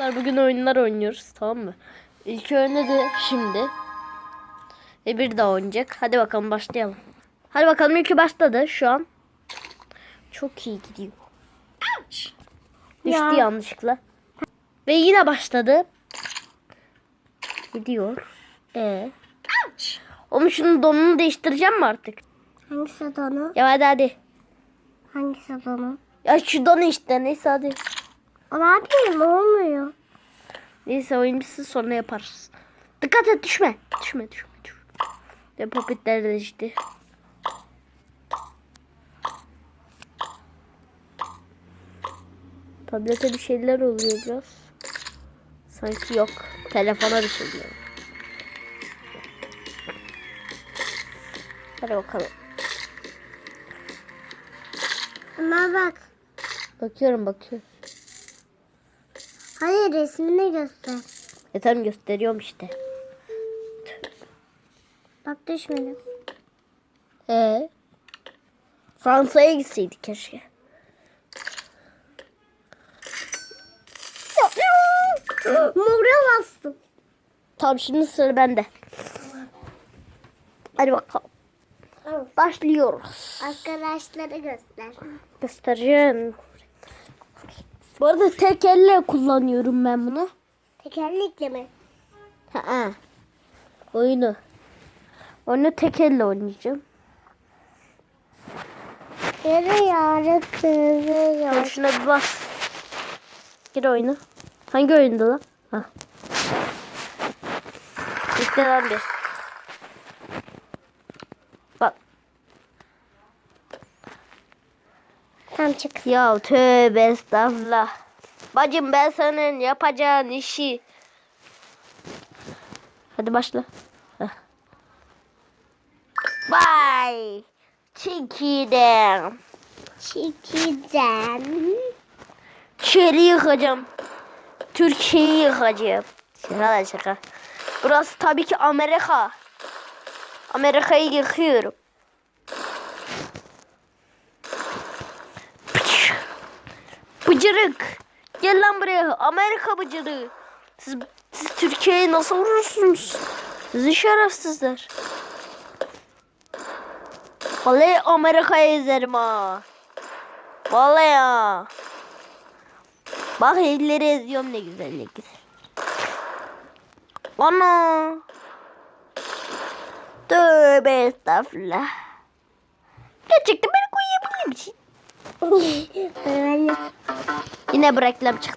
Arkadaşlar bugün oyunlar oynuyoruz tamam mı? İlk oynadı şimdi. Ve bir daha oynayacak. Hadi bakalım başlayalım. Hadi bakalım ilki başladı şu an. Çok iyi gidiyor. Düştü Ya. yanlışlıkla. Ve yine başladı. Gidiyor. Ee. Oğlum şunun donunu değiştireceğim mi artık? Hangisi donu? Ya hadi hadi. Hangisi donu? Ya şu donu işte neyse hadi. Ne yapayım olmuyor. Neyse oyun bitsin sonra yaparız. Dikkat et düşme. Düşme düşme düşme. Ve popitler de işte. Tablete bir şeyler oluyor biraz. Sanki yok. Telefona bir şey oluyor. Hadi bakalım. Ama bak. Bakıyorum bakıyorum. Hayır resmini göster. E tamam gösteriyorum işte. Bak düşmedi. Ee? Fransa'ya gitseydik keşke. Mora bastım. Tamam şimdi sıra bende. Hadi bakalım. Başlıyoruz. Arkadaşları göster. Göstereceğim. Bu arada tek elle kullanıyorum ben bunu. Tekerlekle mi? Ha. Oyunu. Oyunu tek elle oynayacağım. Yere yarı Sen kırıyor. şuna bir bas. Gir oyunu. Hangi oyunda lan? Ha. İşte bir. Tam çık. Ya tövbe estağfurullah. Bacım ben senin yapacağın işi. Hadi başla. Heh. Vay. Çekidem. Çekeceğim. Şehri yıkacağım. Türkiye'yi yıkacağım. Şaka lan şaka. Burası tabii ki Amerika. Amerika'yı yıkıyorum. Bıcırık. Gel lan buraya. Amerika bıcırığı. Siz, siz Türkiye'yi nasıl vurursunuz? Sizi şerefsizler. Vallahi Amerika'ya ezerim ha. Vallahi ya. Bak elleri eziyorum ne güzel ne güzel. Ana. Tövbe estağfurullah. Gerçekten beni koyabilir misin? Yine bu reklam çıktı.